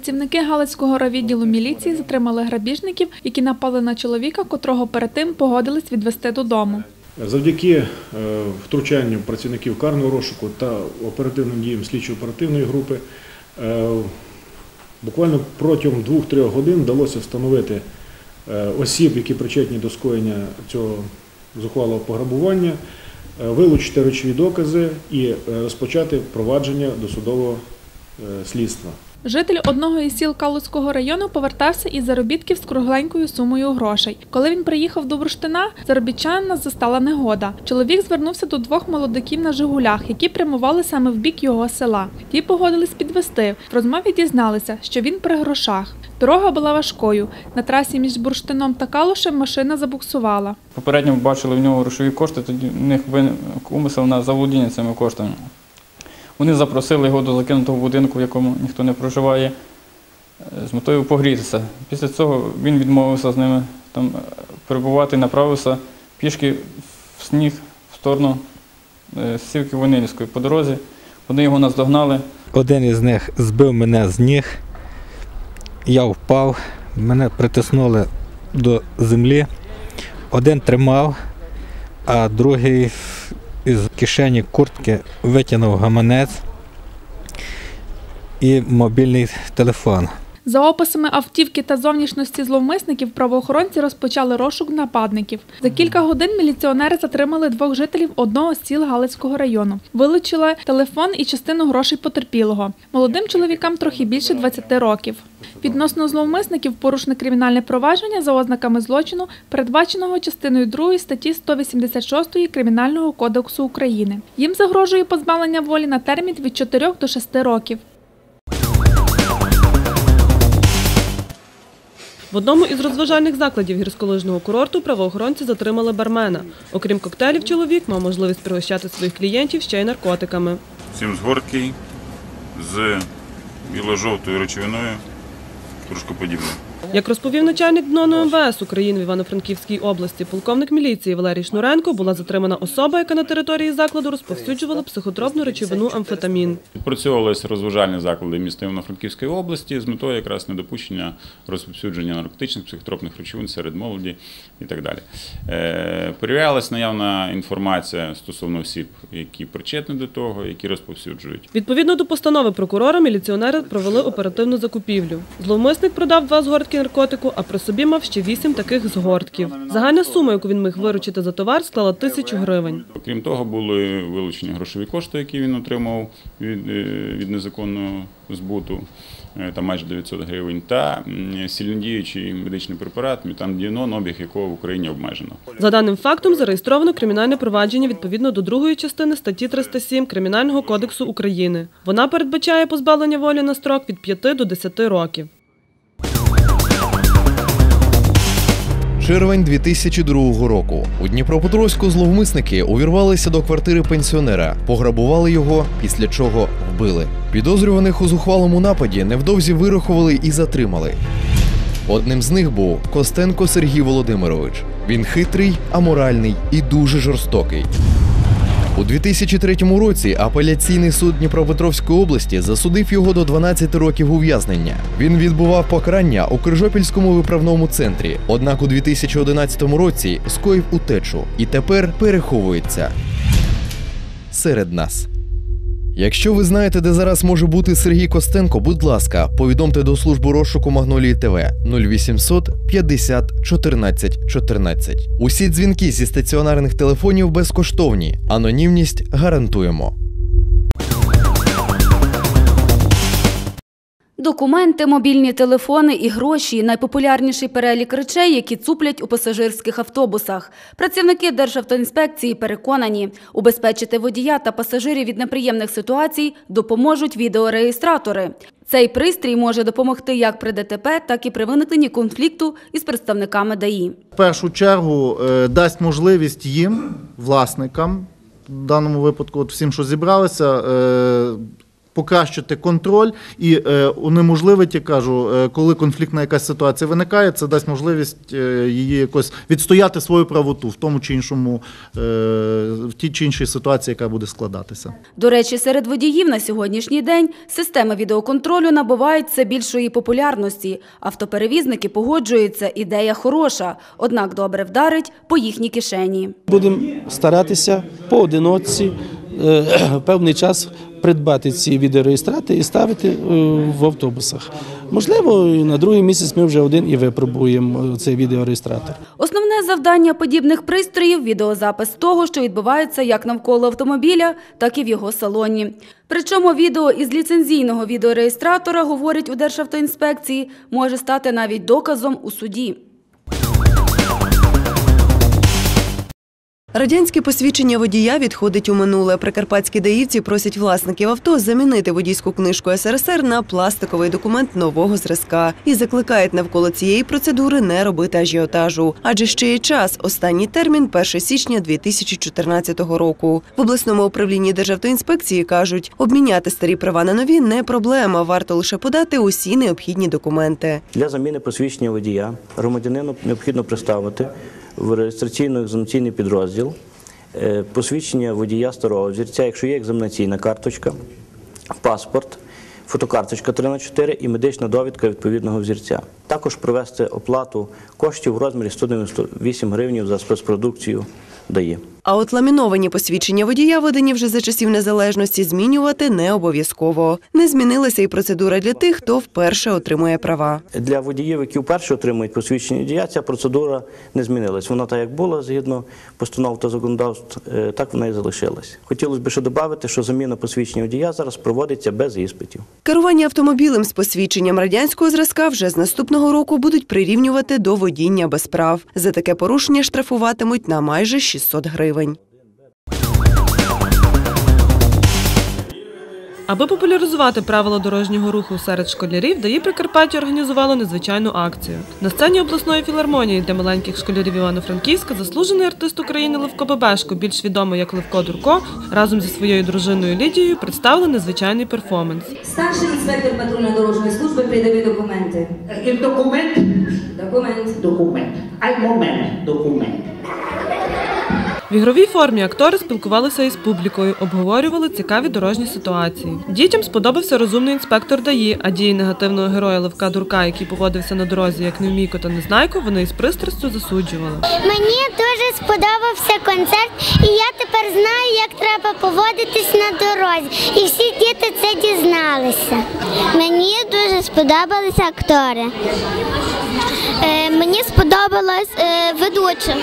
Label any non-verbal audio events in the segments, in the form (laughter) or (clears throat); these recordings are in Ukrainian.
Працівники Галицького райвідділу міліції затримали грабіжників, які напали на чоловіка, котрого перед тим погодились відвести додому. Завдяки е, втручанню працівників карного розшуку та оперативним діям слідчо-оперативної групи е, буквально протягом 2-3 годин вдалося встановити е, осіб, які причетні до скоєння цього зухвалого пограбування, вилучити речові докази і розпочати провадження досудового слідства. Житель одного із сіл Калуцького району повертався із заробітків з кругленькою сумою грошей. Коли він приїхав до Бурштина, заробітчанина застала негода. Чоловік звернувся до двох молодиків на Жигулях, які прямували саме в бік його села. Ті погодились підвести. В розмові дізналися, що він при грошах. Дорога була важкою. На трасі між Бурштином та Калушем машина забуксувала. Попередньо бачили в нього грошові кошти, тоді в них виник умисел на заволодіння цими коштами. Вони запросили його до закинутого будинку, в якому ніхто не проживає, е, з метою погрітися. Після цього він відмовився з ними там е, перебувати, направився пішки в сніг в сторону е, Сівки Вонилівської. По дорозі вони його наздогнали. Один із них збив мене з ніг, я впав, мене притиснули до землі. Один тримав, а другий із кишені куртки витягнув гаманець і мобільний телефон. За описами автівки та зовнішності зловмисників, правоохоронці розпочали розшук нападників. За кілька годин міліціонери затримали двох жителів одного з сіл Галицького району. Вилучили телефон і частину грошей потерпілого. Молодим чоловікам трохи більше 20 років. Відносно зловмисників порушене кримінальне провадження за ознаками злочину, передбаченого частиною 2 статті 186 Кримінального кодексу України. Їм загрожує позбавлення волі на термін від 4 до 6 років. В одному із розважальних закладів гірськолижного курорту правоохоронці затримали бармена. Окрім коктейлів, чоловік мав можливість пригощати своїх клієнтів ще й наркотиками. Сім горки, з біло-жовтою речовиною, трошки подібною. Як розповів начальник ДНО МВС України в Івано-Франківській області, полковник міліції Валерій Шнуренко, була затримана особа, яка на території закладу розповсюджувала психотропну речовину амфетамін. Відпрацьовувалися розважальні заклади міста Івано-Франківської області з метою якраз недопущення розповсюдження наркотичних психотропних речовин серед молоді і так далі. Е, Перевірялась наявна інформація стосовно осіб, які причетні до того, які розповсюджують. Відповідно до постанови прокурора, міліціонери провели оперативну закупівлю. Зловмисник продав два згортки наркотику, а при собі мав ще вісім таких згортків. Загальна сума, яку він міг виручити за товар, склала тисячу гривень. Окрім того, були вилучені грошові кошти, які він отримав від, е, від незаконного збуту, е, там майже 900 гривень, та м, сильнодіючий медичний препарат, метамдіанон, обіг якого в Україні обмежено. За даним фактом зареєстровано кримінальне провадження відповідно до другої частини статті 307 Кримінального кодексу України. Вона передбачає позбавлення волі на строк від 5 до 10 років. Червень 2002 року у Дніпропетровську зловмисники увірвалися до квартири пенсіонера, пограбували його, після чого вбили. Підозрюваних у зухвалому нападі невдовзі вирахували і затримали. Одним з них був Костенко Сергій Володимирович. Він хитрий, аморальний і дуже жорстокий. У 2003 році апеляційний суд Дніпропетровської області засудив його до 12 років ув'язнення. Він відбував покарання у Крижопільському виправному центрі. Однак у 2011 році скоїв утечу і тепер переховується серед нас. Якщо ви знаєте, де зараз може бути Сергій Костенко, будь ласка, повідомте до служби розшуку Магнолії ТВ 0800 50 14 14. Усі дзвінки зі стаціонарних телефонів безкоштовні. Анонімність гарантуємо. Документи, мобільні телефони і гроші найпопулярніший перелік речей, які цуплять у пасажирських автобусах. Працівники Державтоінспекції переконані, убезпечити водія та пасажирів від неприємних ситуацій допоможуть відеореєстратори. Цей пристрій може допомогти як при ДТП, так і при виникненні конфлікту із представниками ДАІ. В першу чергу е, дасть можливість їм, власникам, в даному випадку, от всім, що зібралися, е, покращити контроль і е, унеможливити, я кажу, е, коли конфліктна якась ситуація виникає, це дасть можливість е, її якось відстояти свою правоту в тому чи іншому, в тій чи іншій ситуації, яка буде складатися. До речі, серед водіїв на сьогоднішній день системи відеоконтролю набувають все більшої популярності. Автоперевізники погоджуються, ідея хороша, однак добре вдарить по їхній кишені. Будемо старатися поодиночці е, (clears throat) певний час придбати ці відеореєстратори і ставити е, в автобусах. Можливо, на другий місяць ми вже один і випробуємо е, цей відеореєстратор. Основне завдання подібних пристроїв відеозапис того, що відбувається як навколо автомобіля, так і в його салоні. Причому відео із ліцензійного відеореєстратора, говорять у Державтоінспекції, може стати навіть доказом у суді. Радянське посвідчення водія відходить у минуле. Прикарпатські даївці просять власників авто замінити водійську книжку СРСР на пластиковий документ нового зразка і закликають навколо цієї процедури не робити ажіотажу. Адже ще є час. Останній термін 1 січня 2014 року. В обласному управлінні Державтоінспекції кажуть, обміняти старі права на нові не проблема. Варто лише подати усі необхідні документи. Для заміни посвідчення водія громадянину необхідно представити в реєстраційно-екзаменаційний підрозділ е, посвідчення водія старого взірця, якщо є екзаменаційна карточка, паспорт, фотокарточка 3 на 4 і медична довідка відповідного взірця. Також провести оплату коштів в розмірі 198 гривень за спецпродукцію дає. А от ламіновані посвідчення водія, видані вже за часів незалежності, змінювати не обов'язково. Не змінилася і процедура для тих, хто вперше отримує права. Для водіїв, які вперше отримують посвідчення водія, ця процедура не змінилась. Вона так як була згідно постанов та законодавств, е, так вона і залишилась. Хотілося б ще додати, що заміна посвідчення водія зараз проводиться без іспитів. Керування автомобілем з посвідченням радянського зразка вже з наступного року будуть прирівнювати до водіння без прав. За таке порушення штрафуватимуть на майже 600 гривень. Аби популяризувати правила дорожнього руху серед школярів, ДАІ Прикарпаття організувало незвичайну акцію. На сцені обласної філармонії для маленьких школярів Івано-Франківська заслужений артист України Левко Бебешко, більш відомий як Левко Дурко, разом зі своєю дружиною Лідією представили незвичайний перформанс. Старший інспектор патрульно-дорожньої служби придавив документи. Документ? Документ. Документ. Ай момент. Документ. В ігровій формі актори спілкувалися із публікою, обговорювали цікаві дорожні ситуації. Дітям сподобався розумний інспектор ДАІ, а дії негативного героя Левка Дурка, який поводився на дорозі як невмійко та незнайко, вони із пристрастю засуджували. Мені дуже сподобався концерт, і я тепер знаю, як треба поводитись на дорозі. І всі діти це дізналися. Мені дуже сподобалися актори. Е, мені сподобалась е, ведуча.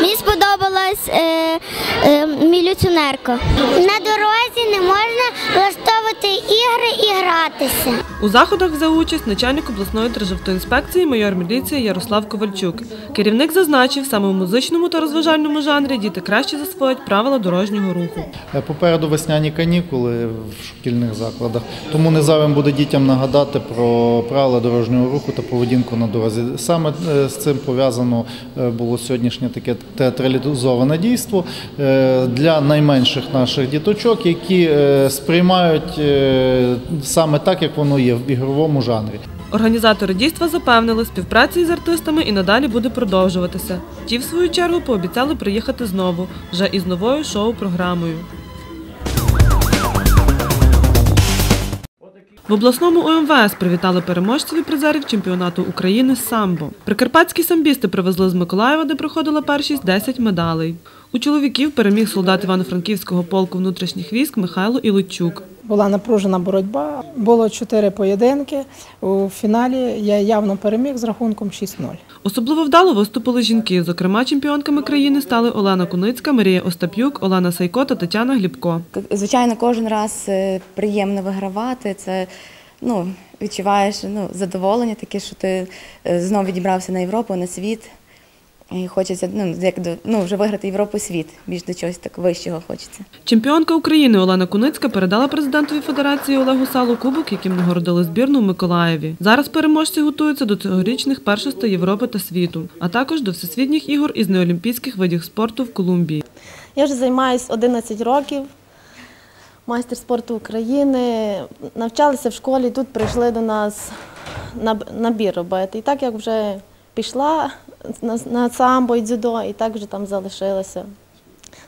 Мені сподобалась е, е, міліціонерка. На дорозі не можна влаштовувати ігри і гратися. У заходах взяв участь начальник обласної державтоінспекції майор міліції Ярослав Ковальчук. Керівник зазначив, саме в музичному та розважальному жанрі діти краще засвоять правила дорожнього руху. Е, Попереду весняні канікули в шкільних закладах, тому незайвим буде дітям нагадати про правила дорожнього руху та поведінку на дорозі. Саме е, з цим пов'язано е, було сьогоднішнє таке театралізоване дійство е, для найменших наших діточок, які е, сприймають е, саме так, як воно є в ігровому жанрі. Організатори дійства запевнили, співпраця із артистами і надалі буде продовжуватися. Ті, в свою чергу, пообіцяли приїхати знову, вже із новою шоу-програмою. В обласному УМВС привітали переможців і призерів чемпіонату України з самбо. Прикарпатські самбісти привезли з Миколаєва, де проходила першість 10 медалей. У чоловіків переміг солдат Івано-Франківського полку внутрішніх військ Михайло Іличук. Була напружена боротьба. Було чотири поєдинки. У фіналі я явно переміг з рахунком 6-0. Особливо вдало виступили жінки. Зокрема, чемпіонками країни стали Олена Куницька, Марія Остап'юк, Олена Сайко та Тетяна Глібко. Звичайно, кожен раз е, приємно вигравати. Це ну, відчуваєш ну, задоволення таке, що ти е, знову відібрався на Європу, на світ. І хочеться ну, як до, ну, вже виграти Європу світ, більш до чогось так вищого хочеться. Чемпіонка України Олена Куницька передала президентові федерації Олегу Салу кубок, яким нагородили збірну в Миколаєві. Зараз переможці готуються до цьогорічних першостей Європи та світу, а також до всесвітніх ігор із неолімпійських видів спорту в Колумбії. Я вже займаюся 11 років. майстер спорту України. Навчалися в школі, тут прийшли до нас наб- набір робити. І так як вже пішла на, на самбо і дзюдо, і так вже там залишилася.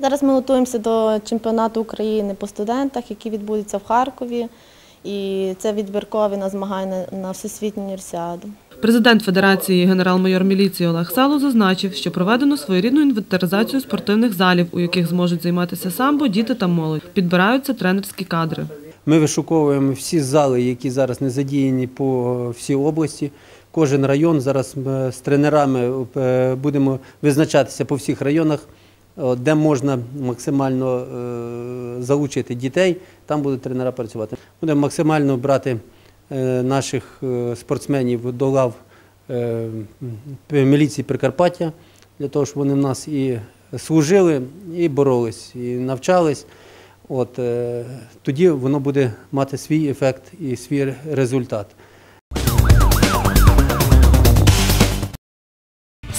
Зараз ми готуємося до чемпіонату України по студентах, який відбудеться в Харкові. І це відбіркові на змагання на всесвітню універсіаду. Президент Федерації генерал-майор міліції Олег Сало зазначив, що проведено своєрідну інвентаризацію спортивних залів, у яких зможуть займатися самбо діти та молодь. Підбираються тренерські кадри. Ми вишуковуємо всі зали, які зараз не задіяні по всій області. Кожен район зараз е, з тренерами е, будемо визначатися по всіх районах, е, де можна максимально е, залучити дітей, там будуть тренера працювати. Будемо максимально брати наших спортсменів до лав міліції Прикарпаття, для того, щоб вони в нас і служили, і боролись, і навчались. Тоді воно буде мати свій ефект і свій результат.